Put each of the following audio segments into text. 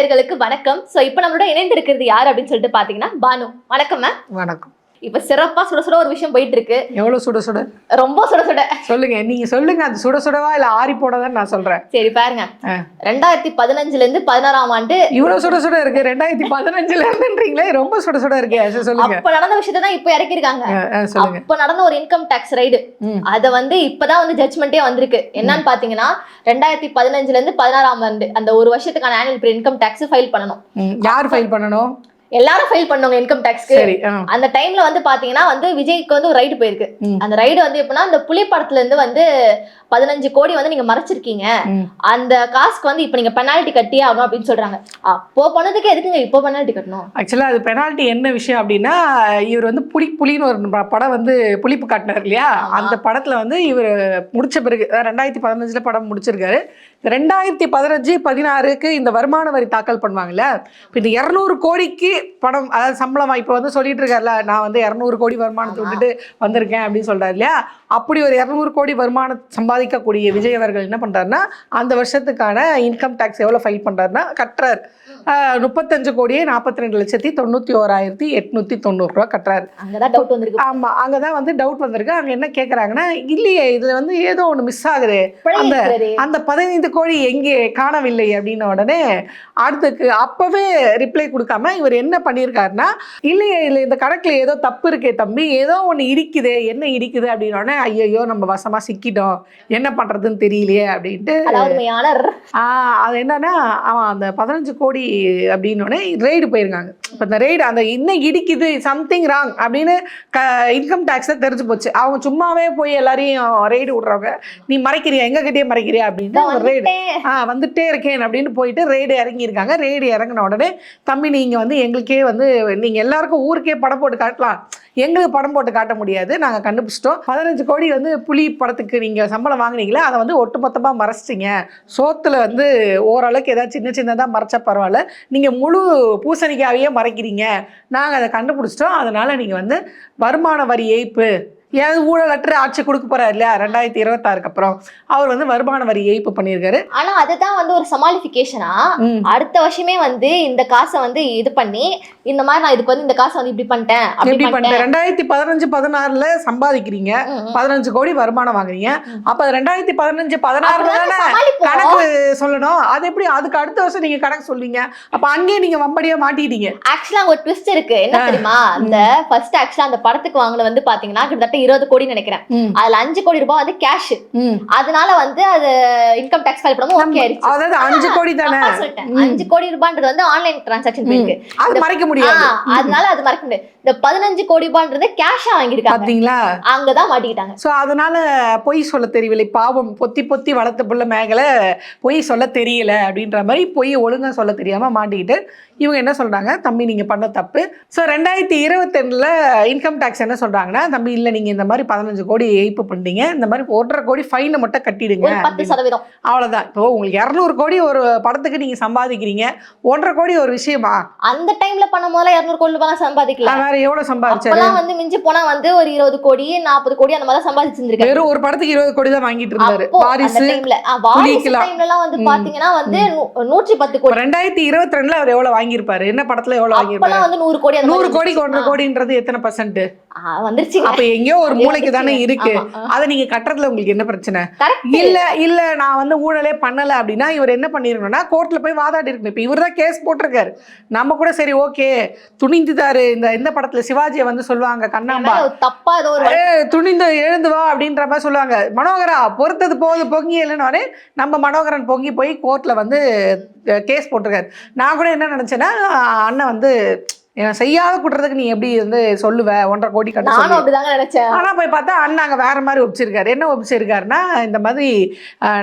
நேயர்களுக்கு வணக்கம். சோ இப்போ நம்மளோட இணைந்திருக்கிறது யார் அப்படின்னு சொல்லிட்டு பாத்தீங்கன்னா பானு. வணக்கம் மேம் வணக்கம். இப்ப சிறப்பா சுட சுட ஒரு விஷயம் போயிட்டு இருக்கு எவ்வளவு சுட சுட? ரொம்ப சுட சுட. சொல்லுங்க. நீங்க சொல்லுங்க. அது சுட சுடவா இல்ல ஆறி போனதான்னு நான் சொல்றேன். சரி பாருங்க. ரெண்டாயிரத்தி பதினஞ்சுல இருந்து பதினாறாம் ஆண்டு இவ்வளவு சுட சுட இருக்கு. ரெண்டாயிரத்தி பதினஞ்சுல இருந்துன்றீங்களே ரொம்ப சுட சுட இருக்கு. சொல்லுங்க. அப்ப நடந்த விஷயத்தை தான் இப்ப இறக்கிருக்காங்க அப்ப நடந்த ஒரு இன்கம் டாக்ஸ் ரைடு. அத வந்து இப்பதான் வந்து ஜட்மெண்டே வந்திருக்கு. என்னன்னு பாத்தீங்கன்னா ரெண்டாயிரத்தி பதினஞ்சுல இருந்து பதினாறாம் ஆண்டு அந்த ஒரு வருஷத்துக்கான ஆனுவல் இன்கம் டாக்ஸ் ஃபைல் பண்ணணும். யார் ஃபைல் பண்ணணும்? எல்லாரும் ஃபைல் பண்ணுவாங்க இன்கம் டாக்ஸ்க்கு. அந்த டைம்ல வந்து பாத்தீங்கன்னா வந்து விஜய்க்கு வந்து ஒரு ரைடு போயிருக்கு. அந்த ரைடு வந்து எப்படின்னா இந்த புலி படத்துல இருந்து வந்து பதினஞ்சு கோடி வந்து நீங்க மறைச்சிருக்கீங்க. அந்த காசுக்கு வந்து இப்ப நீங்க பெனால்ட்டி கட்டியே ஆகணும் அப்படின்னு சொல்றாங்க அப்போ பண்ணதுக்கு எதுக்குங்க இப்போ பெனால்ட்டி கட்டணும் ஆக்சுவலா அது பெனால்ட்டி என்ன விஷயம் அப்படின்னா இவர் வந்து புலி புலின்னு ஒரு படம் வந்து புலிப்பு காட்டினார் இல்லையா. அந்த படத்துல வந்து இவர் முடிச்ச பிறகு ரெண்டாயிரத்தி பதினஞ்சுல படம் முடிச்சிருக்காரு ரெண்டாயிரத்தி பதினஞ்சு பதினாறுக்கு இந்த வருமான வரி தாக்கல் பண்ணுவாங்கல்ல இப்போ இந்த இரநூறு கோடிக்கு படம் அதாவது சம்பளம் இப்போ வந்து சொல்லிட்டு இருக்காருல நான் வந்து இரநூறு கோடி வருமானத்தை விட்டுட்டு வந்திருக்கேன் அப்படின்னு சொல்றாரு இல்லையா? அப்படி ஒரு இரநூறு கோடி வருமானம் சம்பாதிக்கக்கூடிய விஜய் அவர்கள் என்ன பண்றாருன்னா அந்த வருஷத்துக்கான இன்கம் டேக்ஸ் எவ்வளோ ஃபைல் பண்றாருன்னா கட்டுறாரு. முப்பத்தஞ்சு கோடியே நாற்பத்தி ரெண்டு லட்சத்தி தொண்ணூற்றி ஓராயிரத்தி எட்நூற்றி தொண்ணூறுரூவா கட்டுறாரு. ஆமாம் அங்கே தான் வந்து டவுட் வந்திருக்கு. அங்கே என்ன கேட்குறாங்கன்னா இல்லையே இதில் வந்து ஏதோ ஒன்று மிஸ் ஆகுது. அந்த. அந்த பதினைந்து கோடி எங்கே காணவில்லை அப்படின்ன உடனே அடுத்துக்கு அப்பவே ரிப்ளை கொடுக்காம இவர் என்ன பண்ணியிருக்காருன்னா இல்லையே இல்லை இந்த கணக்கில் ஏதோ தப்பு இருக்கே தம்பி ஏதோ ஒன்று இடிக்குதே என்ன இடிக்குது அப்படின்ன உடனே ஐயோ நம்ம வசமாக சிக்கிட்டோம். என்ன பண்ணுறதுன்னு தெரியலையே அப்படின்ட்டு. அது என்னன்னா அவன் அந்த பதினஞ்சு கோடி அப்படின்னோடனே ரெய்டு போயிருக்காங்க. இப்போ இந்த ரெய்டு அந்த இன்னும் இடிக்குது சம்திங் ராங் அப்படின்னு க இன்கம் டேக்ஸில் தெரிஞ்சு போச்சு. அவங்க சும்மாவே போய் எல்லாரையும் ரெய்டு விட்றவங்க நீ மறைக்கிறியா? எங்ககிட்டயே மறைக்கிறியா? அப்படின்னு ஒரு ரெய்டு. ஆ வந்துட்டே இருக்கேன் அப்படின்னு போயிட்டு ரெய்டு இறங்கியிருக்காங்க. ரெய்டு இறங்கின உடனே தம்பி நீங்கள் வந்து எங்களுக்கே வந்து நீங்கள் எல்லாருக்கும் ஊருக்கே படம் போட்டு காட்டலாம். எங்களுக்கு படம் போட்டு காட்ட முடியாது. நாங்கள் கண்டுபிடிச்சிட்டோம். பதினஞ்சு கோடி வந்து புலி படத்துக்கு நீங்கள் சம்பளம் வாங்கினீங்களே அதை வந்து ஒட்டுமொத்தமாக மறைச்சிட்டிங்க. சோத்தில் வந்து ஓரளவுக்கு ஏதாவது சின்ன சின்னதாக மறைச்சா பரவாயில்ல. நீங்கள் முழு பூசணிக்காவையே மறைக்கிறீங்க. நாங்கள் அதை கண்டுபிடிச்சிட்டோம். அதனால் நீங்கள் வந்து வருமான வரி ஏய்ப்பு ஏதாவது ஊழலற்ற ஆட்சி கொடுக்க போறாரு இல்லையா? ரெண்டாயிரத்தி இருபத்தாறுக்கு அப்புறம். அவர் வந்து வருமான வரி ஏய்ப்பு பண்ணியிருக்காரு. ஆனா அதுதான் வந்து ஒரு சமாளிஃபிகேஷனா. அடுத்த வருஷமே வந்து இந்த காசை வந்து இது பண்ணி இந்த மாதிரி நான் இதுக்கு வந்து இந்த காசை வந்து இப்படி பண்ணிட்டேன் எப்படி பண்ணிட்டேன். பண்ணிட்டு ரெண்டாயிரத்தி பதினஞ்சு பதினாறுல சம்பாதிக்கிறீங்க. பதினஞ்சு கோடி வருமானம் வாங்குறீங்க. அப்ப ரெண்டாயிரத்தி பதினஞ்சு பதினாறுல. கணக்கு சொல்லணும். அது எப்படி அதுக்கு அடுத்த வருஷம் நீங்க கணக்கு சொல்வீங்க அப்ப அங்கேயே நீங்க வம்படியா மாட்டிட்டீங்க. ஆக்சுவலா ஒரு ட்விஸ்ட் இருக்கு. என்ன தெரியுமா? அந்த ஃபர்ஸ்ட் ஆக்சுவலா அந்த படத்துக்கு வாங்கின வந்து பாத்தீங்கன்னா கிட்டத்தட்ட இருபது கோடி நினைக்கிறேன். அதுல அஞ்சு கோடி ரூபாய் வந்து கேஷ். அதனால வந்து அது இன்கம் டாக்ஸ் ஃபைல் பண்ணும்போது ஓகே அதாவது அஞ்சு கோடி தானே? அஞ்சு கோடி ரூபான்றது வந்து ஆன்லைன் டிரான்சாக்ஷன் போயிருக்கு அது மறைக்க முடியாது. அதனால அது மறக்க முடியாது. இந்த பதினஞ்சு கோடி ரூபான்றது கேஷா வாங்கியிருக்காங்க. பாத்தீங்களா? அங்கதான் மாட்டிக்கிட்டாங்க. ஸோ அதனால பொய் சொல்ல தெரியவில்லை. பாவம் பொத்தி பொத்தி வளர்த்த புள்ள மேகலை பொய் சொல்ல தெரியல அப்படின்ற மாதிரி பொய் ஒழுங்கா சொல்ல தெரியாம மாட்டிக்கிட்டு இவங்க என்ன சொல்றாங்க? தம்பி நீங்க பண்ண தப்பு. ஸோ ரெண்டாயிரத்தி இருபத்தெண்டுல இன்கம் டேக்ஸ் என்ன சொல்றாங்கன்னா தம்பி இல்லை நீங்க இந்த மாதிரி பதினஞ்சு கோடி ஏய்ப்பு பண்ணிட்டீங்க இந்த மாதிரி ஒன்றரை கோடி ஃபைனை மட்டும் கட்டிடுங்க பத்து சதவீதம். அவ்வளவுதான். இப்போ உங்களுக்கு இரநூறு கோடி ஒரு படத்துக்கு நீங்க சம்பாதிக்கிறீங்க ஒன்றரை கோடி ஒரு விஷயமா? அந்த டைம்ல பண்ணும் போதுல இருநூறு கோடி ரூபாய் சம்பாதிக்கல. வேற எவ்வளவு சம்பாதிச்சாரு? வந்து மிஞ்சி போனா வந்து ஒரு இருபது கோடி நாற்பது கோடி அந்த மாதிரி சம்பாதிச்சிருந்திருக்காரு வெறும் ஒரு படத்துக்கு இருபது கோடி தான் வாங்கிட்டு இருந்தாரு. வாரிசு டைம்ல வாரிசு புலிக்கலாம். டைம்ல எல்லாம் வந்து. பாத்தீங்கன்னா வந்து நூற்றி பத்து கோடி. ரெண்டாயிரத்தி இருபத்தி ரெண்டுல அவர் எவ்வளவு வாங்கியிருப்பாரு? என்ன படத்துல எவ்வளவு வாங்கியிருப்பாரு? வந்து நூறு கோடி நூறு கோடிக்கு ஒன்றரை. கோடின்றது எத்தனை பர்சன்ட் ஆ, வந்துருச்சுங்க. அப்ப எங்கேயோ ஒரு மூளைக்கு தானே இருக்கு. அதை நீங்க கட்டுறதுல உங்களுக்கு என்ன பிரச்சனை. இல்ல இல்ல நான் வந்து ஊழலே பண்ணல அப்படின்னா இவர் என்ன பண்ணிருக்கணும்னா கோர்ட்ல போய் வாதாடி இருக்கணும். இப்ப இவர் தான் கேஸ் போட்டிருக்காரு. நம்ம கூட சரி ஓகே துணிஞ்சுதாரு இந்த இந்த படத்துல சிவாஜியை வந்து சொல்லுவாங்க கண்ணாம்பா. தப்பா ஏதோ துணிந்து எழுந்து வா அப்படின்ற மாதிரி சொல்லுவாங்க. மனோகரா பொறுத்தது போது பொங்கி இல்லைன்னு நம்ம மனோகரன் பொங்கி போய் கோர்ட்ல வந்து கேஸ் போட்டிருக்காரு. நான் கூட என்ன நினைச்சேன்னா அண்ணன் வந்து என்ன செய்யாத குற்றத்துக்கு நீ எப்படி வந்து சொல்லுவ? ஒன்றரை கோடி கட்ட நானும் அப்படிதாங்க நினைச்சேன். ஆனா போய் பார்த்தா அண்ணன் அங்க வேற மாதிரி ஒப்பிச்சிருக்காரு. என்ன ஒப்பிச்சிருக்காருன்னா இந்த மாதிரி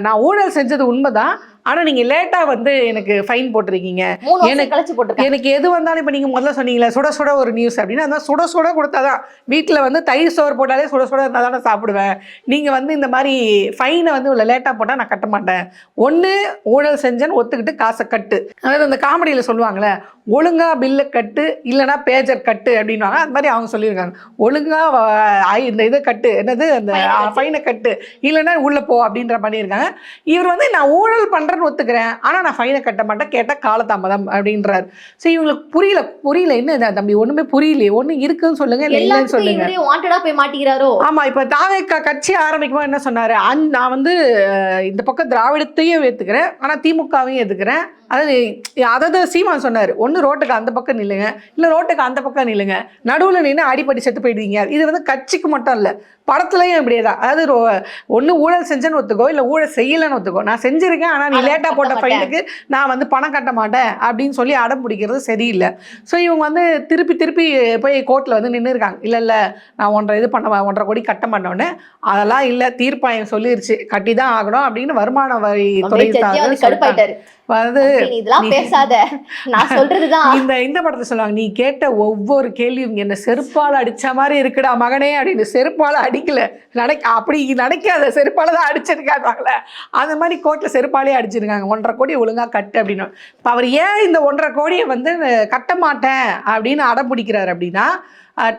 நான் ஊழல் செஞ்சது உண்மைதான். ஆனா நீங்க லேட்டா வந்து எனக்கு ஃபைன் போட்டிருக்கீங்க. எனக்கு- எனக்கு எது வந்தாலும் இப்போ நீங்கள் முதல்ல சொன்னீங்களே சுட சுட ஒரு நியூஸ் அப்படின்னா அந்த சுட சுட கொடுத்தாதான் வீட்டில் வந்து தயிர் சோறு போட்டாலே சுட சுட இருந்தால் தான் சாப்பிடுவேன். நீங்கள் வந்து இந்த மாதிரி ஃபைனை வந்து இவ்வளோ லேட்டாக போட்டால் நான் கட்ட மாட்டேன். ஒன்று ஊழல் செஞ்சேன்னு ஒத்துக்கிட்டு காசை கட்டு. அதாவது அந்த காமெடியில் சொல்லுவாங்களே ஒழுங்கா பில்லை கட்டு இல்லைனா பேஜர் கட்டு அப்படின்வாங்க அது மாதிரி அவங்க சொல்லியிருக்காங்க. ஒழுங்கா வ- ஐ- இந்த இதை கட்டு என்னது அந்த. ஃபைனை கட்டு. இல்லைன்னா உள்ளே போ அப்படின்ற பண்ணியிருக்காங்க இவர் வந்து நான் ஊழல் பண்ணுறேன்னு தவறுன்னு ஒத்துக்கிறேன். ஆனா நான் ஃபைனை கட்ட மாட்டேன். கேட்டா காலதாமதம் அப்படின்றாரு. சரி இவங்களுக்கு புரியல புரியல. என்ன தம்பி ஒண்ணுமே புரியலையே. ஒண்ணு இருக்குன்னு சொல்லுங்க இல்ல இல்லைன்னு சொல்லுங்க. வாண்டடா போய் மாட்டிக்கிறாரோ? ஆமா இப்ப தாவேக்கா கட்சி ஆரம்பிக்கும்போது என்ன சொன்னாரு? அந்- நான் வந்து இந்த பக்கம் திராவிடத்தையும் ஏத்துக்கிறேன். ஆனா திமுகவையும் ஏத்துக்கிறேன். அதாவது அதாவது சீமான் சொன்னாரு ஒண்ணு ரோட்டுக்கு அந்த பக்கம் நில்லுங்க. இல்ல ரோட்டுக்கு அந்த பக்கம் நில்லுங்க. நடுவுல நின்று அடிப்படி செத்து போயிடுவீங்க. இது வந்து கட்சிக்கு மட்டும் இல்ல படத்துலயும் இப்படியே தான் அதாவது ஒண்ணு ஊழல் செஞ்சேன்னு ஒத்துக்கோ இல்ல ஊழல் செய்யலைன்னு ஒத்துக்கோ. நான் செஞ்சிருக்கேன் ஆனா நீ ஆனா லேட்டா கட்ட போட்ட. ஃபைனுக்கு நான் வந்து பணம் கட்ட மாட்டேன் அப்படின்னு சொல்லி அடம் பிடிக்கிறது சரியில்லை. ஸோ இவங்க வந்து திருப்பி திருப்பி போய் கோர்ட்டில் வந்து நின்று இருக்காங்க. இல்லை இல்லை நான் ஒன்றரை இது பண்ண ஒன்றரை கோடி கட்ட மாட்டோன்னு. அதெல்லாம் இல்லை தீர்ப்பாயம் சொல்லிருச்சு. கட்டி தான் ஆகணும் அப்படின்னு வருமான வரி துறை வந்து இதெல்லாம் பேசாத. நான் சொல்றதுதான். இந்த இந்த படத்தை சொல்லுவாங்க நீ கேட்ட ஒவ்வொரு கேள்வியும் என்ன செருப்பால அடிச்ச மாதிரி இருக்குடா மகனே அப்படின்னு. செருப்பால அடிக்கல. நினைக்க அப்படி நினைக்காத செருப்பால தான் அடிச்சிருக்காங்கல்ல அந்த மாதிரி கோர்ட்ல செருப்பாலே அடிச்சிருக்காங்க. ஒன்றரை கோடி ஒழுங்கா கட்டு அப்படின்னு. இப்போ அவர் ஏன் இந்த ஒன்றரை கோடியை வந்து கட்ட மாட்டேன் அப்படின்னு அடம் பிடிக்கிறாரு அப்படின்னா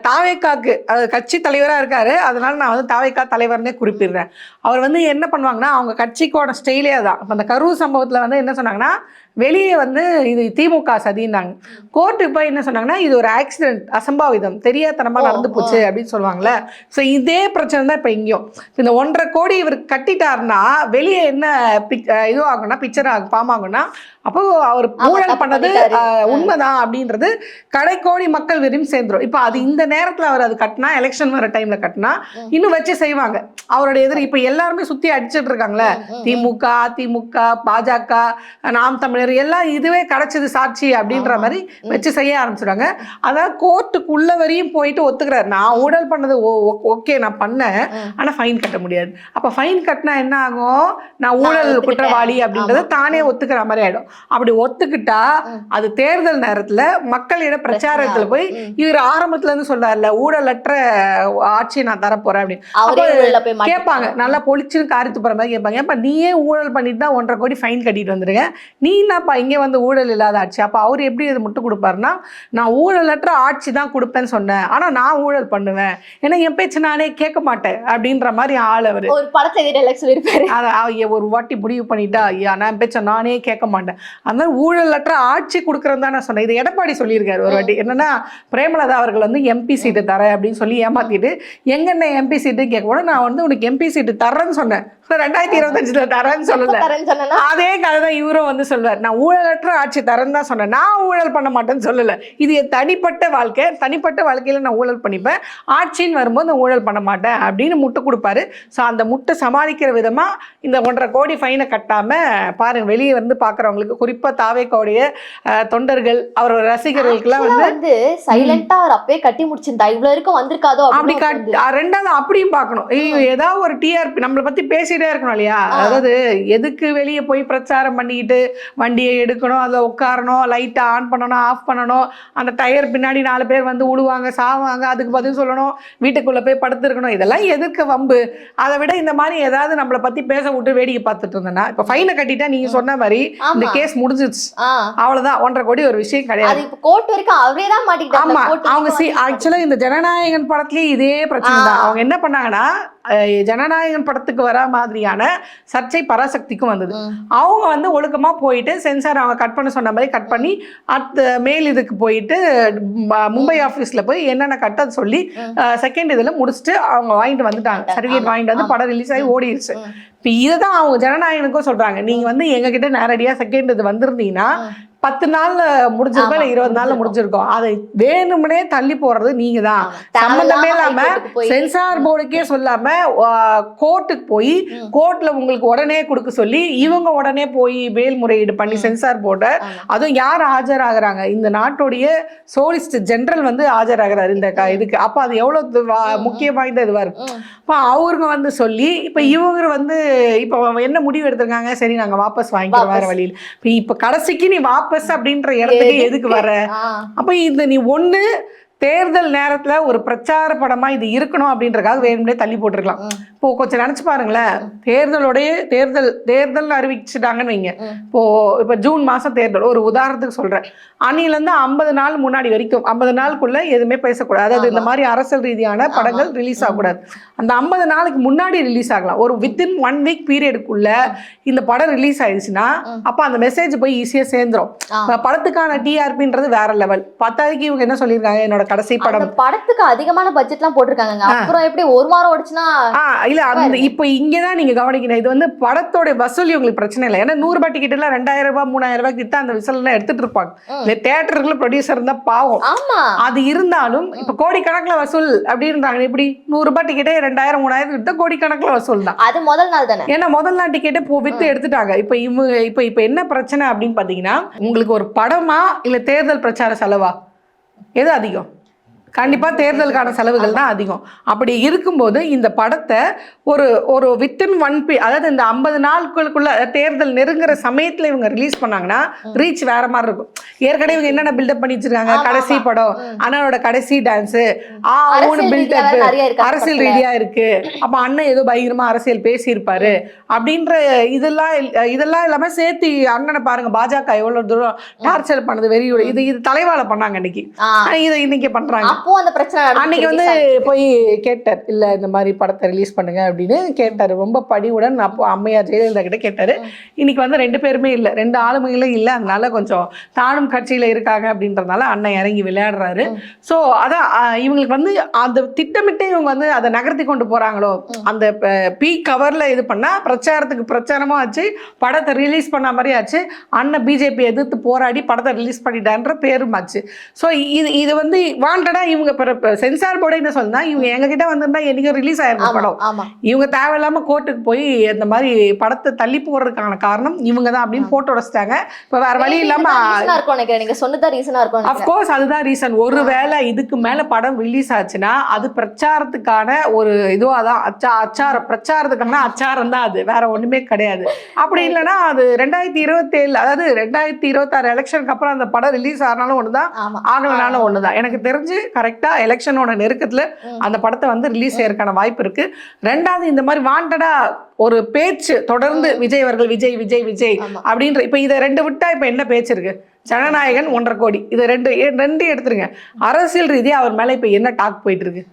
தாவேக்காக்கு அது கட்சி தலைவராக இருக்காரு. அதனால நான் வந்து தாவேக்கா தலைவர்னே குறிப்பிடுறேன். அவர் வந்து என்ன பண்ணுவாங்கன்னா அவங்க கட்சிக்கோட ஸ்டைலே தான் இப்போ அந்த கரூர் சம்பவத்தில் வந்து என்ன சொன்னாங்கன்னா வெளியே வந்து இது திமுக சதின்னாங்க கோர்ட்டுக்கு போய் என்ன சொன்னாங்கன்னா இது ஒரு ஆக்சிடென்ட் அசம்பாவிதம் தெரியாதனமா ஓ, நடந்து போச்சு அப்படின்னு சொல்லுவாங்கல்ல. ஸோ இதே பிரச்சனை தான் இப்போ இங்கேயும். இந்த ஒன்றரை கோடி இவர் கட்டிட்டாருன்னா வெளியே என்ன பிக் இது ஆகும்னா பிக்சர் ஆகும் பாம் ஆகும்னா அப்போ அவர் ஊழல் பண்ணது உண்மைதான் அப்படின்றது கடைக்கோடி மக்கள் விரும்பி சேர்ந்துரும். இப்போ அது இந்த நேரத்தில் அவர் அது கட்டினா எலெக்ஷன் வர டைம்ல கட்டினா. இன்னும் வச்சு செய்வாங்க. அவரோட எதிர் இப்போ எல்லாருமே சுத்தி அடிச்சிட்டு இருக்காங்களே. திமுக அதிமுக பாஜக நாம் தமிழர் எல்லாம் இதுவே கிடைச்சது சாட்சி அப்படின்ற. மாதிரி. வச்சு செய்ய ஆரம்பிச்சிடுவாங்க அதாவது கோர்ட்டுக்குள்ள வரையும் போயிட்டு ஒத்துக்கிறாரு நான் ஊழல் பண்ணது ஓகே நான் பண்ணேன் ம். ஆனா ஃபைன் கட்ட முடியாது அப்ப ஃபைன் கட்டினா என்ன ஆகும் நான் ஊழல். குற்றவாளி அப்படின்றத. தானே ஒத்துக்கிற மாதிரி ஆயிடும் அப்படி ஒத்துக்கிட்டா. அது தேர்தல் நேரத்துல மக்களிடம் பிரச்சாரத்துல போய். இவர் ஆரம்பத்துல இருந்து சொல்றாருல ஊழலற்ற ஆட்சியை நான் தரப்போறேன் அப்படின்னு அப்ப உள்ள. கேட்பாங்க நல்லா பொழிச்சுன்னு காரி துப்புற மாதிரி கேட்பாங்க ஏப்பா நீயே ஊழல் பண்ணிட்டு தான் ஒன்றரை கோடி ஃபைன் கட்டிட்டு வந்துருங்க நீ என்னப்பா இங்கே வந்து ஊழல் இல்லாத ஆட்சி? அப்போ அவர் எப்படி இது முட்டு கொடுப்பாருன்னா நான் ஊழலற்ற ஆட்சி தான் கொடுப்பேன்னு சொன்னேன். ஆனால் நான் ஊழல் பண்ணுவேன். ஏன்னா என் பேச்சு நானே கேட்க மாட்டேன் அப்படின்ற மாதிரி ஆள் அவர். ஒரு அதை அவ ஒரு வாட்டி முடிவு பண்ணிட்டா ஐயா நான் பேச்ச நானே கேட்க மாட்டேன். அந்த மாதிரி ஊழலற்ற ஆட்சி கொடுக்குறேன் தான் நான் சொன்னேன். இது எடப்பாடி சொல்லியிருக்காரு ஒரு வாட்டி. என்னன்னா பிரேமலதா அவர்கள் வந்து எம்பி சீட்டு தரேன் அப்படின்னு சொல்லி ஏமாத்திட்டு எங்கென்ன எம்பி சீட்டு கேட்க நான் வந்து உனக்கு எம்பி சீட்டு தரேன்னு சொன்னேன். ரெண்டாயிரத்தி இருபத்தஞ்சுல தரேன்னு சொல்லல. அதே கதை தான் இவரும் வந்து சொல்வார். நான் ஊழலற்ற ஆட்சி தரேன்னு தான் சொன்னேன். நான் ஊழல் பண்ண மாட்டேன்னு சொல்லல. இது என் தனிப்பட்ட வாழ்க்கை. தனிப்பட்ட வாழ்க்கையில நான் ஊழல் பண்ணிப்பேன். ஆட்சின்னு வரும்போது நான் ஊழல் பண்ண மாட்டேன் அப்படின்னு முட்டு கொடுப்பாரு. ஸோ அந்த முட்டை சமாளிக்கிற விதமா இந்த ஒன்றரை கோடி ஃபைனை கட்டாம பாருங்க வெளியே வந்து பார்க்குறவங்களுக்கு குறிப்பா தாவேக்கோடைய தொண்டர்கள் அவரோட ரசிகர்களுக்கெல்லாம் வந்து சைலண்டா அவர் அப்பயே கட்டி முடிச்சிருந்தா இவ்வளவு வரைக்கும் வந்திருக்காதோ அப்படி ரெண்டாவது அப்படியும் பார்க்கணும். ஏதாவது ஒரு டிஆர்பி நம்மளை பத்தி பேசிட்டே இருக்கணும் இல்லையா. அதாவது எதுக்கு வெளியே போய் பிரச்சாரம் பண்ணிக்கிட்டு வண்டியை எடுக்கணும் அதில் உட்காரணும் லைட்டை ஆன் பண்ணணும் ஆஃப் பண்ணணும். அந்த டயர் பின்னாடி நாலு பேர் வந்து உழுவாங்க சாவாங்க அதுக்கு பதில் சொல்லணும். வீட்டுக்குள்ள போய் படுத்துருக்கணும். இதெல்லாம் எதுக்கு வம்பு? அதை விட இந்த மாதிரி ஏதாவது நம்மளை பத்தி பேச விட்டு வேடிக்கை பார்த்துட்டு இருந்தேன்னா இப்போ ஃபைனை கட்டிட்டா நீங்க சொன்ன மாதிரி இந்த கேஸ் முடிஞ்சிருச்சு. ஆ. அவ்வளவுதான். ஒன்றரை கோடி ஒரு விஷயம் கிடையாது. கோர்ட் வரைக்கும் அவரே தான் court அவங்க சி வரைக்கும் ஆக்சுவலா இந்த ஜனநாயகன் படத்துலயே இதே பிரச்சனை தான். அவங்க என்ன பண்ணாங்கன்னா ஜனநாயகன் படத்துக்கு வர மாதிரியான சர்ச்சை பராசக்திக்கும் வந்தது. அவங்க வந்து ஒழுக்கமா போயிட்டு சென்சார் அவங்க கட் பண்ண சொன்ன மாதிரி கட் பண்ணி அடுத்த மேல் இதுக்கு போயிட்டு மும்பை ஆஃபீஸ்ல போய் என்னென்ன கட்ட சொல்லி. செகண்ட் இதுல முடிச்சுட்டு அவங்க வாங்கிட்டு வந்துட்டாங்க சர்டிஃபிகேட் வாங்கிட்டு வந்து. படம் ரிலீஸ் ஆகி ஓடிடுச்சு. இப்போ இதுதான் அவங்க ஜனநாயகனுக்கும் சொல்றாங்க நீங்க வந்து எங்க கிட்ட நேரடியா செகண்ட் இது வந்திருந்தீங்கன்னா. பத்து நாள்ல முடிஞ்சிருக்கோம் இல்ல இருபது நாள்ல முடிஞ்சிருக்கோம் அதை வேணும்னே தள்ளி போடுறது நீங்க தான். சம்பந்தமே இல்லாம சென்சார் போர்டுக்கே சொல்லாம கோர்ட்டுக்கு போய். கோர்ட்ல உங்களுக்கு உடனே கொடுக்க சொல்லி இவங்க உடனே போய் மேல்முறையீடு பண்ணி. சென்சார் போர்டை. அதுவும் யார் ஆஜராகிறாங்க இந்த நாட்டுடைய சோலிஸ்ட் ஜெனரல் வந்து ஆஜராகிறாரு இந்த இதுக்கு அப்ப அது எவ்வளவு வா- ம். முக்கியம் வாய்ந்த இதுவா இருக்கு ம். இப்போ அவருங்க வந்து சொல்லி இப்போ இவங்க வந்து இப்போ என்ன முடிவு எடுத்திருக்காங்க சரி நாங்க வாபஸ் வாங்கிக்கிறோம் வேற. வழியில் இப்போ இப்போ கடைசிக்கு நீ வாபஸ் அப்படின்ற இடத்துக்கு எதுக்கு வர. அப்போ இந்த நீ ஒண்ணு தேர்தல் நேரத்துல ஒரு பிரச்சார படமா இது இருக்கணும் அப்படின்றதுக்காக வேணும்னே தள்ளி போட்டிருக்கலாம். இப்போ கொஞ்சம் நினைச்சு பாருங்களேன். தேர்தலோடைய தேர்தல் தேர்தல் அறிவிச்சுட்டாங்கன்னு வைங்க. இப்போ இப்போ ஜூன் மாசம் தேர்தல். ஒரு உதாரணத்துக்கு சொல்றேன். அன்னில இருந்து ஐம்பது நாள் முன்னாடி வரைக்கும் ஐம்பது நாளுக்குள்ள எதுவுமே பேசக்கூடாது. அதாவது இந்த. மாதிரி அரசியல் ரீதியான படங்கள் ரிலீஸ் ஆகக்கூடாது. அந்த ஐம்பது நாளுக்கு முன்னாடி ரிலீஸ் ஆகலாம். ஒரு வித்தின் ஒன் வீக் பீரியடுக்குள்ள இந்த படம் ரிலீஸ் ஆயிடுச்சுன்னா அப்ப அந்த மெசேஜ் போய் ஈஸியா சேர்ந்துரும். ஆ. இப்ப படத்துக்கான டிஆர்பின்றது வேற லெவல் பத்தாவதுக்கு இவங்க என்ன சொல்லியிருக்காங்க? என்னோட கடைசி படம். படத்துக்கு அதிகமான பட்ஜெட் எல்லாம் போட்டிருக்காங்க அப்புறம் எப்படி ஒரு வாரம் ஓடிச்சுன்னா இல்ல அந்த இப்போ இங்கதான் நீங்க கவனிக்கணும். இது வந்து படத்தோட வசூல் உங்களுக்கு பிரச்சனை இல்லை. ஏன்னா நூறு ரூபாய் டிக்கெட் எல்லாம் ரெண்டாயிரம் ரூபாய் மூணாயிரம் ரூபாய் கிட்ட அந்த விசல் எல்லாம் எடுத்துட்டு இருப்பாங்க. இல்ல தேட்டருக்குள்ள ப்ரொடியூசர் இருந்தா பாவம். ஆமா. அது இருந்தாலும் இப்ப கோடிக்கணக்குல வசூல் அப்படின்றாங்க இப்படி நூறு ரூபாய் டிக்கெட்டே ரெண்டாயிரம் மூணாயிரம் கிட்ட கோடிக்கணக்குல வசூல் தான். அது முதல் நாள் தானே. ஏன்னா முதல் நாள் டிக்கெட்டே போ வித்து எடுத்துட்டாங்க. இப்ப இவங்க இப்ப இப்ப என்ன பிரச்சனை அப்படின்னு பாத்தீங்கன்னா உங்களுக்கு ஒரு படமா இல்ல தேர்தல் பிரச்சார செலவா? எது அதிகம்? கண்டிப்பா தேர்தலுக்கான செலவுகள் தான் அதிகம். அப்படி இருக்கும்போது இந்த படத்தை ஒரு ஒரு வித்தின் ஒன் பி அதாவது இந்த ஐம்பது நாட்களுக்குள்ள தேர்தல் நெருங்குற சமயத்துல இவங்க ரிலீஸ் பண்ணாங்கன்னா ரீச் வேற மாதிரி இருக்கும். ஏற்கனவே இவங்க என்னென்ன பில்டப் பண்ணி வச்சிருக்காங்க கடைசி. படம். அண்ணனோட கடைசி டான்ஸ் ஆ ரீதியா பில்டப் அரசியல் படத்துல. ரீதியா இருக்கு. அப்ப அண்ணன் ஏதோ பயங்கரமா அரசியல் பேசியிருப்பாரு. அப்படின்ற இதெல்லாம் இதெல்லாம் எல்லாமே சேர்த்து அண்ணனை பாருங்க பாஜக எவ்வளவு தூரம் டார்ச்சர் பண்ணது வெறி இது இது தலைவால பண்ணாங்க ஆனா இதை இன்னைக்கு பண்றாங்க. அப்போ அந்த பிரச்சனை அன்னைக்கு வந்து. போய் கேட்டார் இல்ல இந்த மாதிரி படத்தை ரிலீஸ் பண்ணுங்க அப்படின்னு கேட்டாரு. ரொம்ப படிவுடன் அப்போ அம்மையார் ஜெயலலிதா கிட்ட கேட்டாரு. இன்னைக்கு வந்து ரெண்டு பேருமே இல்ல ரெண்டு ஆளுமைகளும் இல்ல. அதனால கொஞ்சம் தானும் கட்சியில இருக்காங்க அப்படின்றதுனால அண்ணன் இறங்கி விளையாடுறாரு. சோ அதான் இவங்களுக்கு வந்து அந்த திட்டமிட்டே இவங்க வந்து அதை நகர்த்தி கொண்டு போறாங்களோ அந்த பீ கவர்ல இது பண்ணா பிரச்சாரத்துக்கு பிரச்சாரமும் ஆச்சு படத்தை ரிலீஸ் பண்ண மாதிரி ஆச்சு. அண்ணன் பிஜேபி எதிர்த்து போராடி படத்தை ரிலீஸ் பண்ணிட்டான்ற பேரும் ஆச்சு. ஸோ இது இது வந்து வாண்டடா இவங்க சென்சார் போர்டு என்ன சொல்லுனா இவங்க எங்ககிட்ட வந்திருந்தா என்னைக்கும் ரிலீஸ் ஆயிருக்கும் படம். இவங்க தேவையில்லாம கோர்ட்டுக்கு போய் இந்த மாதிரி படத்தை தள்ளி போடுறதுக்கான காரணம் இவங்க தான் அப்படின்னு போட்டு உடைச்சிட்டாங்க இப்போ வேற வழி இல்லாம நீங்க ரீசனா இருக்கும். அஃப்கோர்ஸ் அதுதான் ரீசன் ஒருவேளை இதுக்கு மேல படம் ரிலீஸ் ஆச்சுன்னா அது பிரச்சாரத்துக்கான ஒரு இதுவா தான். அச்சா அச்சாரம் பிரச்சாரத்துக்கான அச்சாரம் தான் அது. வேற ஒண்ணுமே கிடையாது. அப்படி இல்லைன்னா அது ரெண்டாயிரத்தி இருபத்தேழு அதாவது ரெண்டாயிரத்தி இருபத்தாறு எலெக்ஷனுக்கு அப்புறம் அந்த படம் ரிலீஸ் ஆனாலும் ஒண்ணுதான் ஆமா. ஆகலனாலும் ஒண்ணுதான். எனக்கு தெரிஞ்சு கரெக்டாக எலெக்ஷனோட நெருக்கத்தில் அந்த படத்தை வந்து ரிலீஸ் செய்யறதுக்கான வாய்ப்பு இருக்குது ரெண்டாவது இந்த மாதிரி வாண்டடாக ஒரு பேச்சு தொடர்ந்து விஜய் அவர்கள் விஜய் விஜய் விஜய். அப்படின்ற இப்ப இதை ரெண்டு விட்டா இப்ப என்ன பேச்சு இருக்கு? ஜனநாயகன் ஒன்றரை கோடி. இது ரெண்டு ரெண்டு எடுத்துருங்க. அரசியல் ரீதியா அவர் மேல இப்ப என்ன டாக் போயிட்டு இருக்கு?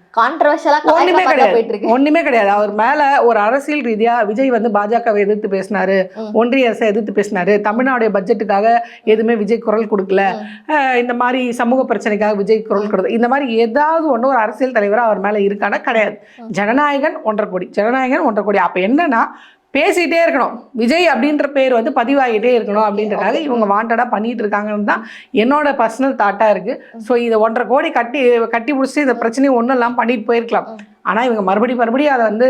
ஒண்ணுமே கிடையாது. போயிட்டு இருக்கு? ஒண்ணுமே கிடையாது. அவர் மேல ஒரு அரசியல் ரீதியா விஜய் வந்து பாஜகவை எதிர்த்து பேசினாரு. ஒன்றிய அரசை எதிர்த்து பேசினாரு. தமிழ்நாடு பட்ஜெட்டுக்காக எதுவுமே விஜய் குரல் கொடுக்கல. இந்த மாதிரி சமூக பிரச்சனைக்காக விஜய் குரல் கொடுத்து இந்த மாதிரி ஏதாவது ஒண்ணு ஒரு அரசியல் தலைவரா அவர் மேல இருக்கானா? கிடையாது. ஜனநாயகன் ஒன்றரை கோடி. ஜனநாயகன் ஒன்றரை கோடி. அப்ப என்னன்னா பேசிட்டே இருக்கணும். விஜய் அப்படின்ற பேர் வந்து பதிவாகிட்டே இருக்கணும் அப்படின்றதுக்காக இவங்க வாண்டடா பண்ணிட்டு இருக்காங்கன்னு தான் என்னோட பர்சனல் தாட்டா இருக்கு. ஸோ இதை ஒன்றரை கோடி கட்டி கட்டி பிடிச்சி இந்த பிரச்சனையை ஒன்றும் இல்லாமல் பண்ணிட்டு போயிருக்கலாம். ஆனா இவங்க மறுபடியும் மறுபடியும் அதை வந்து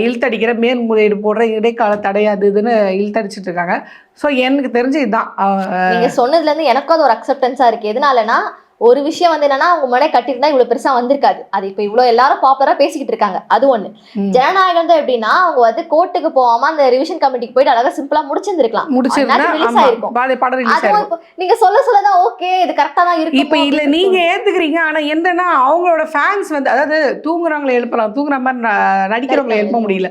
இழுத்தடிக்கிற மேல்முறையீடு போடுற இடைக்கால தடை அது இதுன்னு இழுத்தடிச்சிட்டு இருக்காங்க. ஸோ எனக்கு தெரிஞ்சு இதுதான். அஹ், நீங்க சொன்னதுல இருந்து எனக்கும் அது ஒரு அக்செப்டன்ஸா இருக்கு. எதனாலனா ஒரு விஷயம் வந்து என்னன்னா அவங்க முன்னாடி கட்டியிருந்தா இவ்வளவு பெருசா வந்திருக்காது. அது இப்ப இவ்வளவு எல்லாரும் பாப்புலரா பேசிக்கிட்டு இருக்காங்க. அது ஒண்ணு. ஜனநாயகம் தான் எப்படின்னா அவங்க வந்து கோர்ட்டுக்கு போகாம அந்த ரிவிஷன் கமிட்டிக்கு போயிட்டு அழகா சிம்பிளா முடிச்சிருந்திருக்கலாம். ரிலீஸ் ஆயிருக்கும். நீங்க சொல்ல சொல்லதான் ஓகே இது கரெக்டா தான் இருக்கு இப்ப இல்ல நீங்க ஏத்துக்கிறீங்க. ஆனா என்னன்னா அவங்களோட ஃபேன்ஸ் வந்து அதாவது தூங்குறவங்களை எழுப்பலாம். தூங்குற மாதிரி நடிக்கிறவங்களை எழுப்ப முடியல.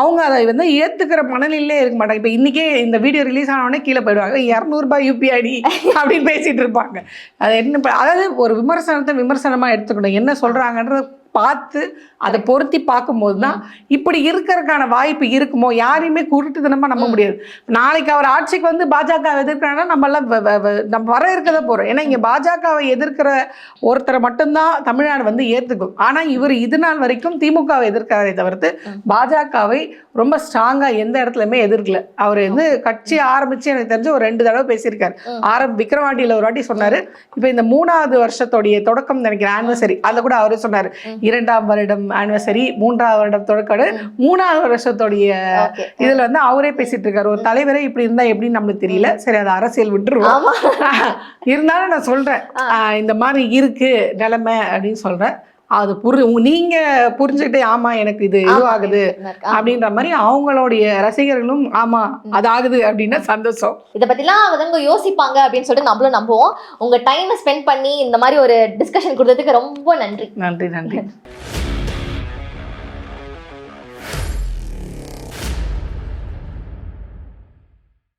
அவங்க அதை வந்து ஏத்துக்கிற மனநிலையிலே இருக்க மாட்டாங்க. இப்ப இன்னைக்கே இந்த வீடியோ ரிலீஸ் ஆன உடனே கீழே போயிடுவாங்க. இரநூறுபா யூபிஐடி அப்படின்னு பேசிட்டு இருப்பாங்க. அது என்ன அதாவது ஒரு விமர்சனத்தை விமர்சனமா எடுத்துக்கணும். என்ன சொல்றாங்கன்றத பார்த்து அதை பொருத்தி பார்க்கும்போது தான் இப்படி இருக்கிறதுக்கான வாய்ப்பு இருக்குமோ? யாரையுமே குருட்டுத்தனமா நம்ப முடியாது. நாளைக்கு அவர் ஆட்சிக்கு வந்து பாஜக எதிர்க்கிறாங்கன்னா நம்ம எல்லாம் வ- வ- வ- நம்ம வர இருக்கத போறோம். ஏன்னா இங்க பாஜகவை எதிர்க்கிற ஒருத்தரை மட்டும்தான் தமிழ்நாடு வந்து ஏத்துக்கும். ஆனா இவர் இது நாள் வரைக்கும் திமுகவை எதிர்க்காரே தவிர்த்து பாஜகவை ரொம்ப ஸ்ட்ராங்கா எந்த இடத்துலயுமே எதிர்க்கல. அவர் வந்து கட்சி ஆரம்பிச்சு எனக்கு தெரிஞ்சு ஒரு ரெண்டு தடவை பேசியிருக்காரு. ஆரம் விக்ரவாண்டியில ஒரு வாட்டி சொன்னாரு. இப்ப இந்த மூணாவது வருஷத்தோடைய தொடக்கம் நினைக்கிறேன் ஆனிவர்சரி அதுல கூட அவரே சொன்னாரு. இரண்டாம் வருடம் ஆனிவர்சரி மூன்றாவது வருடம் தொடக்கம் மூணாவது வருஷத்துடைய இதுல வந்து அவரே பேசிட்டு இருக்காரு ஒரு தலைவரே இப்படி இருந்தா எப்படின்னு நம்மளுக்கு தெரியல. சரி அது அரசியல் விட்டுருவோம். இருந்தாலும் நான் சொல்றேன். ஆஹ் இந்த மாதிரி இருக்கு நிலைமை அப்படின்னு சொல்றேன். அது புரி நீங்க புரிஞ்சுக்கிட்டு ஆமா எனக்கு இது இதுவாகுது அப்படின்ற மாதிரி அவங்களுடைய ரசிகர்களும் ஆமா அது ஆகுது அப்படின்னா சந்தோஷம். இதை பத்திலாம் அவங்க யோசிப்பாங்க அப்படின்னு சொல்லிட்டு நம்மளும் நம்புவோம். உங்க டைமை ஸ்பெண்ட் பண்ணி இந்த மாதிரி ஒரு டிஸ்கஷன் கொடுத்ததுக்கு ரொம்ப நன்றி. நன்றி நன்றி.